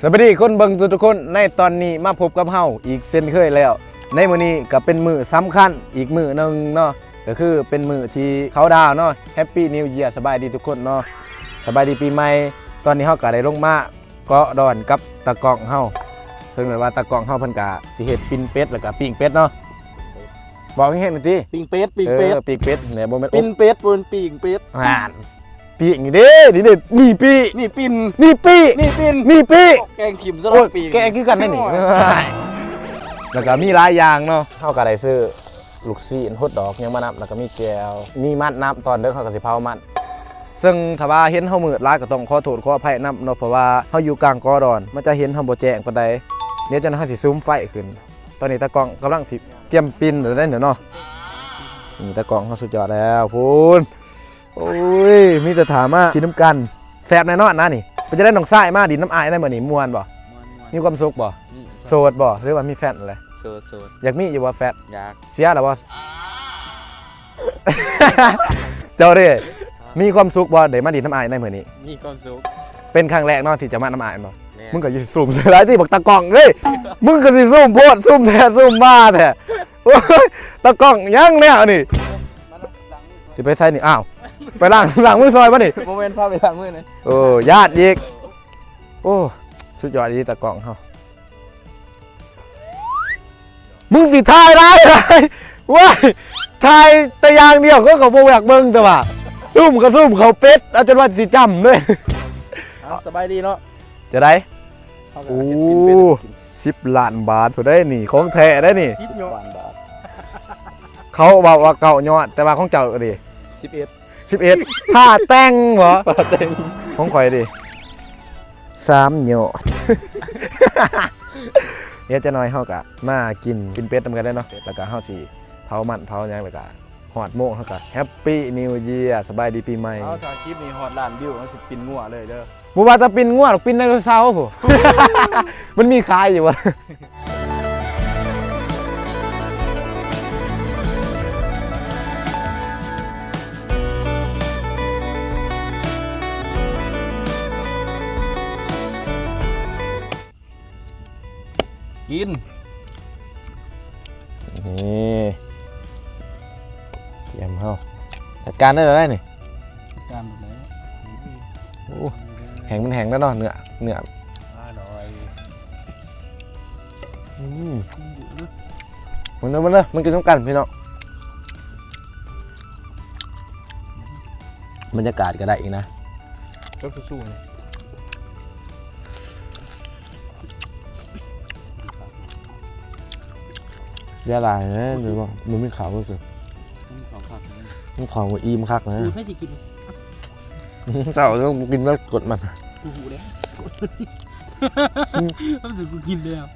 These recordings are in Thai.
สวัสดีคนเบิ่งทุกๆคนในตอนนี้มาพบกับเฮาอีกเช่นเคยแล้ว ในมื้อนี้ก็เป็นมื้อสำคัญอีกมื้อหนึงเนาะก็คือเป็นมื้อที่เขาดาวน์เนาะแฮปปี้นิวเยียร์สบายดีทุกคนเนาะสบายดีปีใหม่ตอนนี้เฮาก็ได้ลงมาเกาะดอนกับตะกล้องเฮาซึ่งแบบว่าตะกล้องเฮาเพิ่นก็สิเฮ็ดปิ้นเป็ดแล้วก็ปิ้งเป็ดเนาะบอกให้เห็นหน่อยติปิงเป็ดปิงเป็ดออปิ้งเป็ดเนี่ยบ่แม่นปินเป็ดบนปิงเป็ด อ่าน ปิ้งนี่เด้นี่เด้นี่ปี้นี่ปินนี่ปี้นี่ปินนี่ปี้แกงขิมสลัโอ้บยปิงแกคือกันได้หนิแล้วก็มีหลายอย่างเนาะเฮาก็ได้ซื้อลูกซีนฮดดอกยังมานับแล้วก็มีแก้วมีมัดน้ำตอนเด้อเขาก็สิเผามันซึ่งถ้าว่าเห็นเฮามืดหลายก็ต้องขอโทษขออภัยนํเนาะเพราะว่าเฮาอยู่กลางกอดอน มันจะเห็นเฮาบ่แจ้งปานใดเดี๋ยวจะเฮาสิซูมไฟขึ้น ตอนนี้ตากล้องกำลังสิเตรียมปินแล้วได้เดี๋ยวเนาะนี่ตากล้องเฮาสุดยอดแล้วพูน โอ้ย มีแต่ถามมากินน้ำกันแซ่บแน่นอนนะนี่มันจะได้น้องทรายมาดินน้ำอายได้มื้อนี้ม่วนบ่มีความสุขบ่โสดบ่หรือว่ามีแฟนอะไรโสดโสดอยากมีอยู่ว่าแฟนอยากเสียหรือว่าเจ้าเด้มีความสุขบ่ได้มาดีน้ำอายในมื้อนี้มีความสุขเป็นครั้งแรกเนาะที่จะมาน้ำอายบ่แม่มึงก็อยิสุ่มเสือหลายที่บอกตะกล้องเฮ้ยมึงก็สิซุ่มโพดซุ่มแท้ซุ่มบ้าแท้โอ้ยตะกล้องยังเนี่ยนี่สิไปใส่นี่อ้าว ไปล้างล้างมือซอยบ่นี่โมเมนต์พาไปทางมือหน่อยโอ้ญาติอีกโอ้สุดยอดดีตะกล้องเฮามึงสิทายได้ไรว้ายทายแต่อย่างเดียวก็กับโบอยากเบิ่งแต่ว่าซุ่มก็ซุ่มเขาเป็ดเอาจนว่าสิจำด้วยเอาสบายดีเนาะจะได้เขาก็โอ้เฮ็ดปินเป็ดกินสิบล้านบาทถูกได้นี่ของแท้ได้นี่ สิบล้านบาทเขาบอกว่าเก่ายอดแต่ว่าของเจ้าดิสิบเอ็ด สิบเอ็ดผ้าแต่งเหรอปาเต็งของข่อยดิสามหยอดเดี๋ยวจะน้อยเฮากะมากินกินเป็ดนำกันได้เนาะแล้วก็เฮาสิเผามันเผาหยังแล้วก็ฮอดโมงเฮากะแฮปปี้นิวเยียร์สบายดีปีใหม่เอาถ้าคลิปนี้ฮอตล้านวิวมันสิปินงัวเลยเด้อบ่ว่าจะปินง่วหรอกปินในเสาร์ผู้มันมีขายอยู่วะ กินนี่เตรียมเฮาจัดการได้แล้วได้นี่การหมดแล้วโอ้แห้งมันแห้งแล้วเนาะเนื้อเนื้ออร่อยอืมมันเนอะมันเนอะมันกินต้องกันพี่น้องบรรยากาศก็ได้อีกนะก็สู้ๆเลย ยาลายนะหรือว่ามันไม่ขาวรู้สึกขอผักนะมันของว่าอิ่มคักนะกูไม่สิกินเจ้าต้องกินแล้วกดมันกูหูแล้วรู้สึกกูกินเลยอะ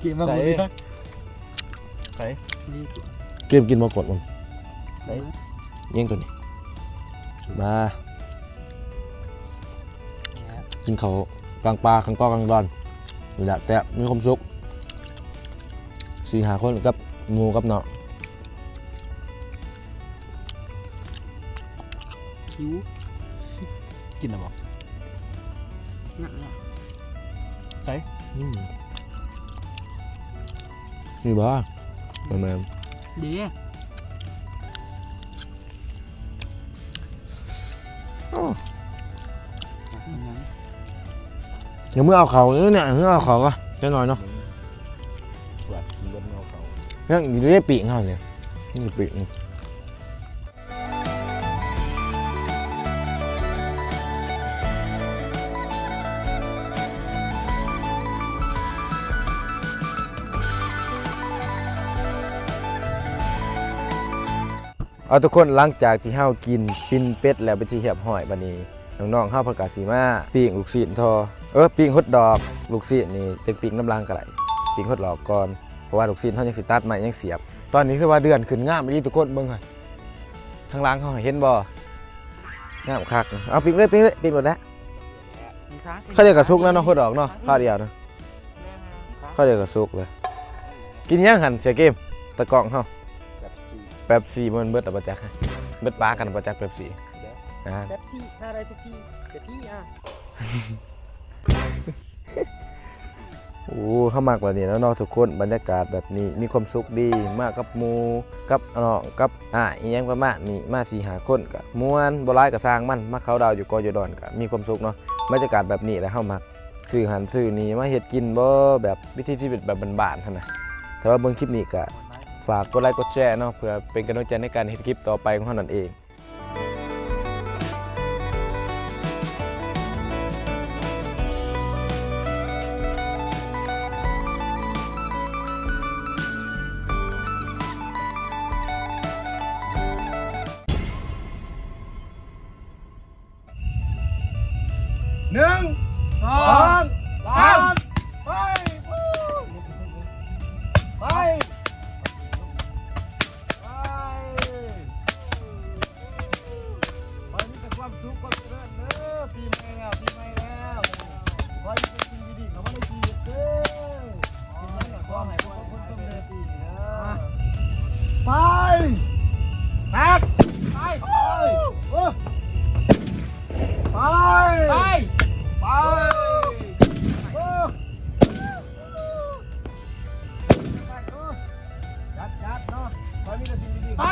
เกมมาหมดเลยนะใส่นี่เกมกินมากดมันใส่เย่งตัวนี้มากินเขาวกลางปลาข้างก้อกลางดอนนี่แหละแต่มีความสุข สี่หาคนกับหมูกับเนาะคิวกินหรอบอกนั่นแหละอืมนี่บ้าแม่แม่เดี๋ยวเดี๋ยวเมื่อเอาเขาเนี่ยเนี่ยเมื่อเอาเขาก็จะหน่อยเนาะ นี่ยอยู่ได้ปีกเขาเนี่ยนี่ปีกเอาทุกคนหลังจากที่เฮากินปิ้นเป็ดแล้วไปที่เหียบหอยบัดนี้น้องๆเฮาประกาศสีมาปิ้งลูกศิษย์ทอเออปิ้งฮดดอก ลูกศิษย์นี่จะปิ้งน้ำลางกระไรปิ้งฮดดอกก่อน เพราะว่าลูกศิษย์เฮายังสิตัดใหม่ยังเสียบ ตอนนี้คือว่าเดือนขึ้นงามไปดีทุกคนเบิ่งค่ะทางหล่างเขาเห็นบ่งามคักเอาปิ้งเลยปิ้งเลยปิ้งหมดแล้วเขาเรียกกระซุกนะเนาะฮดดอกเนาะข้าวเดียวนะเขาเรียกกระซุกเลย กินยังหันเสียเกมตะกล่องเฮาแบบสี่แป๊บซี่มันเบิดอะประจักษ์ฮะเบิดปลากันประจักษ์แป๊บซี่อ่าแบบสี่ถ้าได้ทุกที่แต่พี่อะ โอ้เข้ามากกว่านี้แล้วเนาะทุกคนบรรยากาศแบบนี้มีความสุขดีมากกับมูกับน้องกับอ่าอีหยังประมาณนี้มาสี่หาคนกับม่วนบร้ายกับสร้างมันมาเขาดาวอยู่กอยดอนกับมีความสุขเนาะบรรยากาศแบบนี้แล้วเข้ามักซื้อหันซื้อนี้มาเฮ็ดกินบ่แบบวิธีชีวิตแบบบ้านๆเท่านั้นแต่ว่าเบิ่งคลิปนี้ก็ฝากกดไลค์กดแชร์เนาะเพื่อเป็นกำลังใจในการเฮ็ดคลิปต่อไปของเรานั่นเอง ไป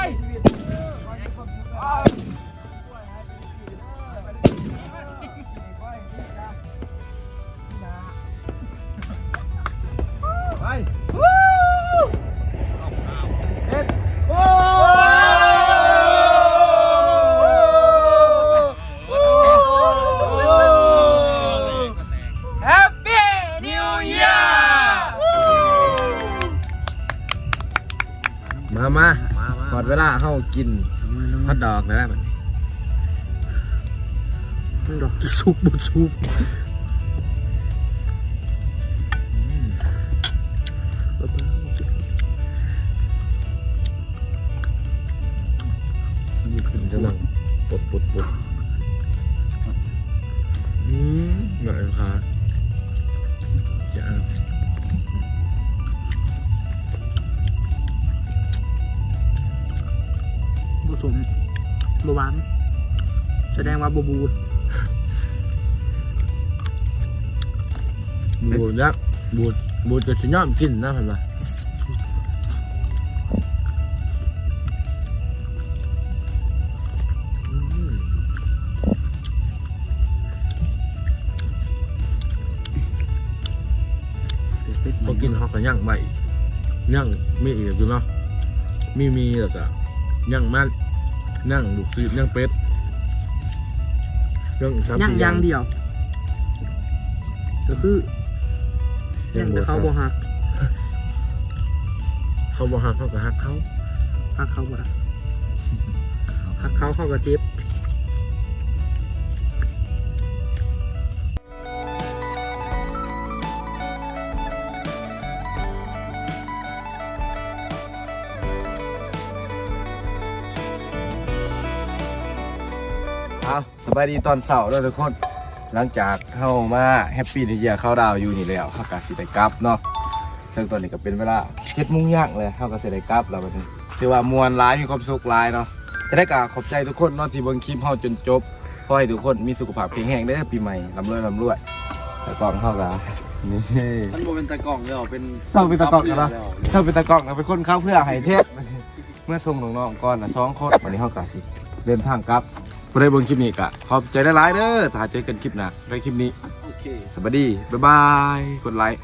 กินฮอทดอกแล้วมันดอกจะสุกบุดสุก แสดงว่าบูบูบูดยักษ์บูดบูดก็สิยอมกินนะเห็นปะพอกินเขาก็ย่างใบย่างมีอีกอยู่เนาะมีมีแล้วก็ย่างมันย่างลูกซีดย่างเป็ด ย่างสามย่างสี่อย่างเดียว ก็คืออย่างบ่แต่เขาบ่หักเขาบอกหักเขาก็หักเขาหักเขาบ่ได้หักเขาเขาก็เจ็บ บายดีตอนเสาร์ด้วยทุกคน หลังจากเข้ามาแฮปปี้นิวเยียร์เข้าดาวอยู่นี่แล้วเข้ากาสิได้กลับเนาะซึ่งตอนนี้ก็เป็นเวลาเจ็ดโมงย่างเลยเข้ากาสิได้กลับแล้วบัดนี้ถือว่ามวนร้ายมีความสุขร้ายเนาะจะได้กราบขอบใจทุกคนเนาะที่เบิ่งคลิปเฮาจนจบขอให้ทุกคนมีสุขภาพแข็งแรงเด้อปีใหม่ร่ำรวยร่ำรวยแต่กล้องเข้ากานี่มันบ่เป็นตะกล่องแล้วเป็นเราเป็นตะกล้องกันเนาะเราเป็นตะกล้องเราเป็นคนเข้าเพื่อให้เทศเมื่อส่งน้องๆก่อนนะสองคนวันนี้เข้ากาสิเดินทางกลับ ผู้ใดเบิ่งคลิปนี้ก็ขอบใจได้หลายๆเด้อถ้าเจอกันคลิปหน้าสำหรับคลิปนี้ โอเค สวัสดี บ๊ายบาย กดไลค์